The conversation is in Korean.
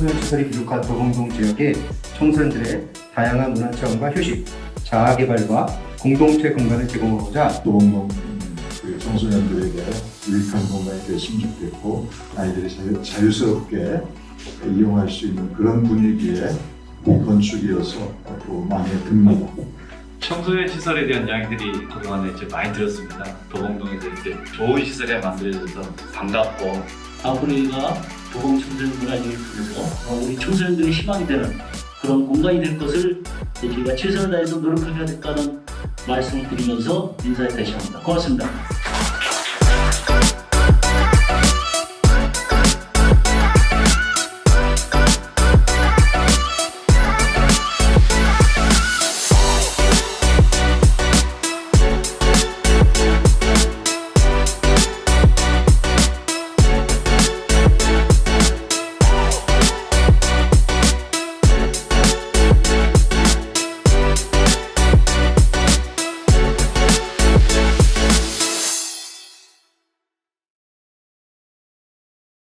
청소년 시설이 부족한 도봉동 지역의 청소년들의 다양한 문화 체험과 휴식, 자아 개발과 공동체 공간을 제공하고자 도봉동 그 청소년들에게 유익한 공간이 됐으면 좋겠고 아이들이 자유, 자유스럽게 이용할 수 있는 그런 분위기의 이 건축이어서 또 마음에 듭니다. 청소년 시설에 대한 이야기들이 그동안에 이제 많이 들었습니다. 도봉동에서 이렇게 좋은 시설이 만들어져서 반갑고 앞으로 우리가 도봉 청소년 문화재를 통해서 어, 우리 청소년들의 희망이 되는 그런 공간이 될 것을 저희가 최선을 다해서 노력하게 될까는 말씀을 드리면서 인사에 다시 합니다. 고맙습니다.